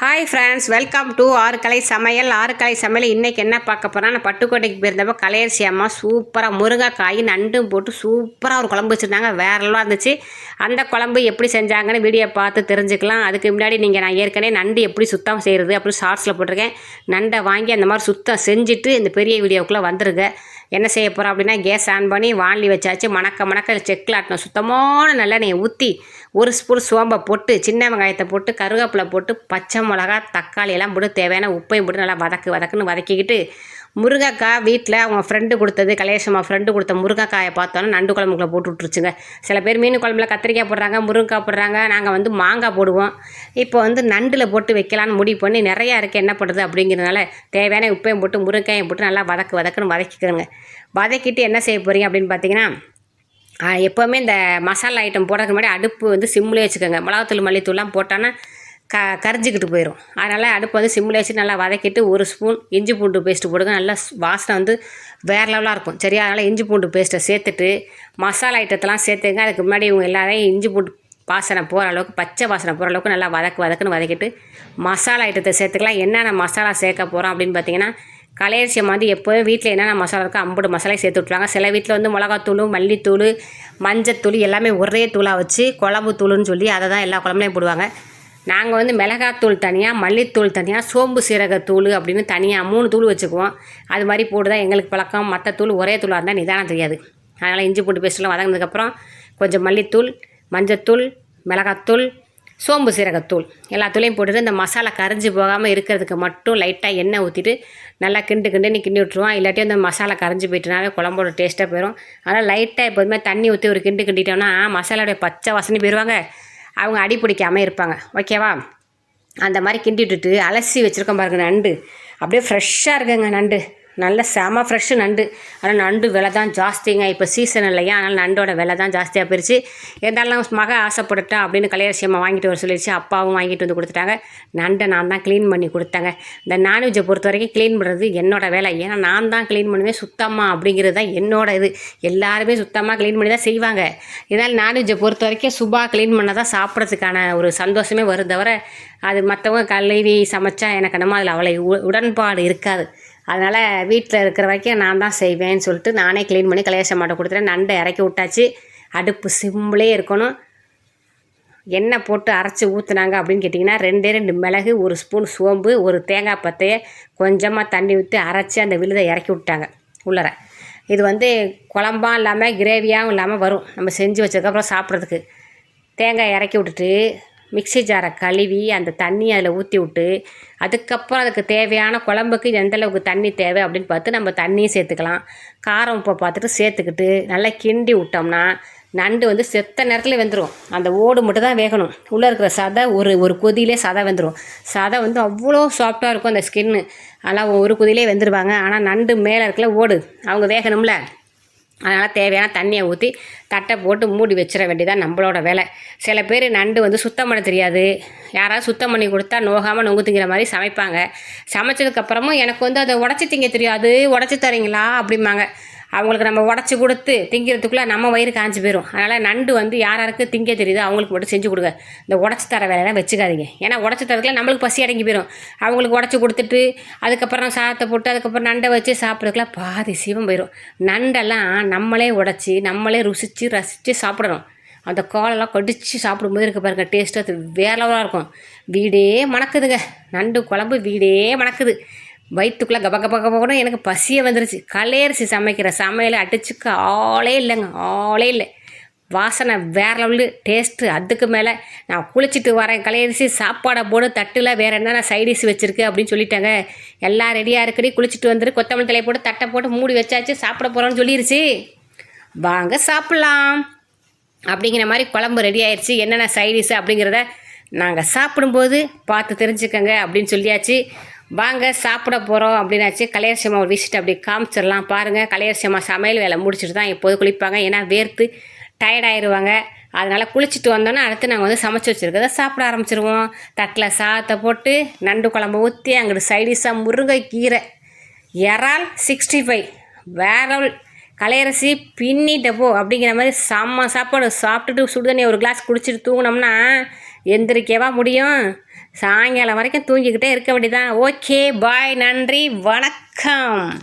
Hi friends welcome to ஆறு கலை சமையல். ஆறு கலை சமையல் இன்றைக்கி என்ன பார்க்க போகிறோம் பட்டுக்கோட்டைக்கு போயிருந்தப்போ கலையரிசி அம்மா சூப்பராக முருங்கைக்காய் நண்டும் போட்டு சூப்பராக ஒரு குழம்பு வச்சுருந்தாங்க. வேறெல்லாம் இருந்துச்சு. அந்த குழம்பு எப்படி செஞ்சாங்கன்னு வீடியோ பார்த்து தெரிஞ்சுக்கலாம். அதுக்கு முன்னாடி நீங்கள் நான் ஏற்கனவே நண்டு எப்படி சுத்தம் செய்கிறது அப்படின்னு ஷார்ட்ஸில் போட்டிருக்கேன். நண்டை வாங்கி அந்த மாதிரி சுத்தம் செஞ்சுட்டு இந்த பெரிய வீடியோக்குள்ளே வந்துருங்க. என்ன செய்ய போகிறோம் அப்படின்னா கேஸ் ஆன் பண்ணி வாண்லி வச்சாச்சு. மணக்க மணக்க செக்கில் ஆட்டணும் சுத்தமான நல்லெண்ணெயை ஊற்றி ஒரு ஸ்பூன் சோம்பை போட்டு சின்ன வெங்காயத்தை போட்டு கருவேப்பிலை போட்டு பச்சை மிளகா தக்காளி எல்லாம் போட்டு தேவையான உப்பையும் போட்டு நல்லா வதக்கு வதக்குன்னு வதக்கிக்கிட்டு முருங்கைக்காய் வீட்டில் அவங்க ஃப்ரெண்டு கொடுத்தது கலேஷம்மா ஃப்ரெண்டு கொடுத்த முருங்கைக்காயை பார்த்தோன்னா நண்டு குழம்புக்குள்ள போட்டு விட்ருச்சுங்க சில பேர் மீன் குழம்புல கத்திரிக்காய் போடுறாங்க முருங்கைக்காய் போடுறாங்க நாங்கள் வந்து மாங்காய் போடுவோம். இப்போ வந்து நண்டில் போட்டு வைக்கலான்னு முடிவு பண்ணி நிறையா இருக்குது என்ன பண்ணுறது அப்படிங்கிறதுனால தேவையான உப்பையும் போட்டு முருங்கையும் போட்டு நல்லா வதக்கு வதக்குன்னு வதக்கிக்கணுங்க வதக்கிட்டு என்ன செய்ய போகிறீங்க அப்படின்னு பார்த்தீங்கன்னா எப்போவுமே இந்த மசாலா ஐட்டம் போடுறதுக்கு முன்னாடி அடுப்பு வந்து சிம்மில் வச்சுக்கோங்க. மிளகாத்தூள் மல்லித்தூள்லாம் போட்டோன்னா க கரிஞ்சிக்கிட்டு போயிடும் அதனால் அடுப்பு வந்து சிம்மில் வச்சு நல்லா வதக்கிட்டு ஒரு ஸ்பூன் இஞ்சி பூண்டு பேஸ்ட்டு போடுங்க. நல்லா வாசனை வந்து வேறு லெவலாக இருக்கும். சரியா? அதனால் இஞ்சி பூண்டு பேஸ்ட்டை சேர்த்துட்டு மசாலா ஐட்டத்தெல்லாம் சேர்த்துங்க. அதுக்கு முன்னாடி இவங்க எல்லாரையும் இஞ்சி பூண்டு வாசனை போகிற அளவுக்கு பச்சை வாசனை போகிற அளவுக்கு நல்லா வதக்கு வதக்குன்னு வதக்கிட்டு மசாலா ஐட்டத்தை சேர்த்துக்கலாம். என்னென்ன மசாலா சேர்க்க போகிறோம் அப்படின்னு பார்த்தீங்கன்னா கலையரிசியம் வந்து எப்போதும் வீட்டில் என்னென்ன மசாலா இருக்கோ ஐம்பது மசாலையும் சேர்த்து விட்ருவாங்க சில வீட்டில் வந்து மிளகாத்தூள் மல்லித்தூள் மஞ்சத்தூள் எல்லாமே ஒரே தூளாக வச்சு குழம்பு தூளுன்னு சொல்லி அதை தான் எல்லா குழம்புலையும் போடுவாங்க. நாங்கள் வந்து மிளகாத்தூள் தனியாக மல்லித்தூள் தனியாக சோம்பு சீரகத்தூள் அப்படின்னு தனியாக மூணு தூள் வச்சுக்குவோம். அது மாதிரி போட்டு தான் எங்களுக்கு பழக்கம். மற்ற தூள் ஒரே தூளாக இருந்தால் நிதானம் தெரியாது. அதனால் இஞ்சி பூண்டு பேஸ்ட்லாம் வதங்கினதுக்கப்புறம் கொஞ்சம் மல்லித்தூள் மஞ்சத்தூள் மிளகாத்தூள் சோம்பு சீரகத்தூள் எல்லாத்தூளையும் போட்டுட்டு இந்த மசாலா கரைஞ்சி போகாமல் இருக்கிறதுக்கு மட்டும் லைட்டாக எண்ணெய் ஊற்றிட்டு நல்லா கிண்டு கிண்டுன்னு கிண்டி விட்ருவோம் இல்லாட்டி அந்த மசாலா கரைஞ்சி போயிட்டுனாவே குழம்போட டேஸ்ட்டாக போயிடும் அதனால் லைட்டாக எப்போதுமே தண்ணி ஊற்றி ஒரு கிண்டு கிண்டிட்டோம்னா மசாலாவுடைய பச்சை வாசனை போயிடுவாங்க அவங்க அடி பிடிக்காமல் இருப்பாங்க. ஓகேவா அந்த மாதிரி கிண்டி விட்டுட்டு அலசி வச்சுருக்கோம் பாருங்க நண்டு. அப்படியே ஃப்ரெஷ்ஷாக இருக்குங்க நண்டு. நல்ல செம ஃப்ரெஷ்ஷு நண்டு. ஆனால் நண்டு விலை தான் ஜாஸ்திங்க. இப்போ சீசன் இல்லையா? அதனால் நண்டோட விலை தான் ஜாஸ்தியாக போயிடுச்சு இருந்தாலும் மக ஆசைப்பட்டுட்டா அப்படின்னு கல்யாணசியம்மா வாங்கிட்டு வர சொல்லிடுச்சு அப்பாவும் வாங்கிட்டு வந்து கொடுத்துட்டாங்க. நண்டை நான் தான் க்ளீன் பண்ணி கொடுத்தேங்க. இந்த நான்வெஜ்ஜை பொறுத்த வரைக்கும் க்ளீன் பண்ணுறது என்னோட வேலை. ஏன்னா நான் தான் க்ளீன் பண்ணுவேன். சுத்தமாக அப்படிங்கிறது தான் என்னோட இது. எல்லாருமே சுத்தமாக க்ளீன் பண்ணி தான் செய்வாங்க. இதனால் நான்வெஜ்ஜை பொறுத்த வரைக்கும் சுபா க்ளீன் பண்ணால் தான் சாப்பிட்றதுக்கான ஒரு சந்தோஷமே வரும் தவிர அது மற்றவங்க கழுவி சமைச்சா எனக்கு என்னமோ அதில் அவ்வளோ உ- உடன்பாடு இருக்காது. அதனால் வீட்டில் இருக்கிற வரைக்கும் நான் தான் செய்வேன்னு சொல்லிட்டு நானே க்ளீன் பண்ணி கலேச மாட்டை கொடுத்துட்டேன். நண்டை இறக்கி விட்டாச்சு. அடுப்பு சிம்பிளே இருக்கணும். எண்ணெய் போட்டு அரைச்சி ஊற்றுனாங்க அப்படின்னு கேட்டிங்கன்னா ரெண்டே ரெண்டு மிளகு ஒரு ஸ்பூன் சோம்பு ஒரு தேங்காய் பத்தையை கொஞ்சமாக தண்ணி ஊற்றி அரைச்சி அந்த விழுதை இறக்கி விட்டாங்க உள்ளர. இது வந்து குழம்பா இல்லாமல் கிரேவியாகவும் இல்லாமல் வரும். நம்ம செஞ்சு வச்சதுக்கப்புறம் சாப்பிட்றதுக்கு. தேங்காய் இறக்கி விட்டுட்டு மிக்ஸி ஜாரை கழுவி அந்த தண்ணி அதில் ஊற்றி விட்டு அதுக்கப்புறம் அதுக்கு தேவையான குழம்புக்கு எந்தளவுக்கு தண்ணி தேவை அப்படின்னு பார்த்து நம்ம தண்ணியும் சேர்த்துக்கலாம். காரம் உப்பை பார்த்துட்டு சேர்த்துக்கிட்டு நல்லா கிண்டி விட்டோம்னா நண்டு வந்து செத்த நேரத்தில் வெந்துடும் அந்த ஓடு மட்டும் தான் வேகணும். உள்ளே இருக்கிற சதை ஒரு ஒரு கொதியிலே சதை வெந்துடும் சதை வந்து அவ்வளோ சாஃப்டாக இருக்கும் அந்த ஸ்கின்னு அதெல்லாம் ஒரு கொதியிலே வெந்துருவாங்க. ஆனால் நண்டு மேலே இருக்கல ஓடு. அவங்க வேகணும்ல. அதனால் தேவையான தண்ணியை ஊற்றி தட்டை போட்டு மூடி வச்சிட வேண்டியதான் நம்மளோட வேலை. சில பேர் நண்டு வந்து சுத்தம் பண்ண தெரியாது. யாராவது சுத்தம் பண்ணி கொடுத்தா நோகாமல் நொங்கு திங்கிற மாதிரி சமைப்பாங்க. சமைச்சதுக்கப்புறமும் எனக்கு வந்து அதை உடச்சி திங்க தெரியாது. உடச்சி தரீங்களா? அப்படிம்பாங்க. அவங்களுக்கு நம்ம உடச்சி கொடுத்து திங்கிறதுக்குள்ளே நம்ம வயிறு காஞ்சி போயிடும் அதனால் நண்டு வந்து யார் யாருக்கு திங்க தெரியுதோ அவங்களுக்கு மட்டும் செஞ்சு கொடுங்க. இந்த உடச்சி தர வேலையெல்லாம் வச்சுக்காதீங்க. ஏன்னா உடச்சி தரதுக்குள்ள நம்மளுக்கு பசி அடங்கி போயிடும் அவங்களுக்கு உடச்சி கொடுத்துட்டு அதுக்கப்புறம் சாதத்தை போட்டு அதுக்கப்புறம் நண்டை வச்சு சாப்பிட்றதுக்குலாம் பாதி சீவம் போயிடும் நண்டெல்லாம் நம்மளே உடச்சி நம்மளே ருசித்து ரசித்து சாப்பிடணும். அந்த காலெல்லாம் கடிச்சு சாப்பிடும்போது இருக்க பாருங்கள் டேஸ்ட்டு அது வேற லெவலாக இருக்கும். வீடே மணக்குதுங்க. நண்டு குழம்பு வீடே மணக்குது. வயிற்றுக்குள்ளே கப கப கபகணும் எனக்கு பசியே வந்துருச்சு. கலையரிசி சமைக்கிற சமையலை அடிச்சுக்க ஆளே இல்லைங்க ஆளே இல்லை. வாசனை வேற லெவலு டேஸ்ட்டு அதுக்கு மேலே நான் குளிச்சுட்டு வரேன். கலையரிசி சாப்பாடை போடு தட்டில் வேறு என்னென்ன சைடிஷ் வச்சுருக்கு அப்படின்னு சொல்லிட்டாங்க. எல்லாம் ரெடியாக இருக்குடி குளிச்சுட்டு வந்துரு. கொத்தமல்லி தலையை போட்டு தட்டை போட்டு மூடி வச்சாச்சு சாப்பிட போகிறோன்னு சொல்லிடுச்சு வாங்க சாப்பிட்லாம். அப்படிங்கிற மாதிரி குழம்பு ரெடி ஆயிடுச்சு என்னென்ன சைடிஷ் அப்படிங்கிறத நாங்கள் சாப்பிடும்போது பார்த்து தெரிஞ்சுக்கங்க அப்படின்னு சொல்லியாச்சு. வாங்க சாப்பிட போகிறோம் அப்படின்னாச்சு. கலையரசியம்மா ஒரு விசிட் அப்படி காமிச்சிடலாம். பாருங்கள் கலையரசியம்மா சமையல் வேலை முடிச்சுட்டு தான் எப்போது குளிப்பாங்க. ஏன்னா வேர்த்து டயர்டாயிருவாங்க அதனால் குளிச்சுட்டு வந்தோன்னே அடுத்து நாங்கள் வந்து சமைச்சு வச்சுருக்கத சாப்பிட ஆரம்பிச்சிருவோம். தட்டில் சாதத்தை போட்டு நண்டு குழம்பு ஊற்றி அங்கிட்டு சைடிஷாக முருங்கைக்கீரை இறால் சிக்ஸ்டி ஃபைவ் வேற கலையரசி பின்னிட்ட போ அப்படிங்கிற மாதிரி செம்ம சாப்பாடு. சாப்பிட்டுட்டு சுடுதண்ணி ஒரு கிளாஸ் குடிச்சிட்டு தூங்கினோம்னா எந்திரிக்கவா முடியும்? சாயங்காலம் வரைக்கும் தூங்கிக்கிட்டே இருக்க வேண்டியதான் ஓகே பாய் நன்றி வணக்கம்.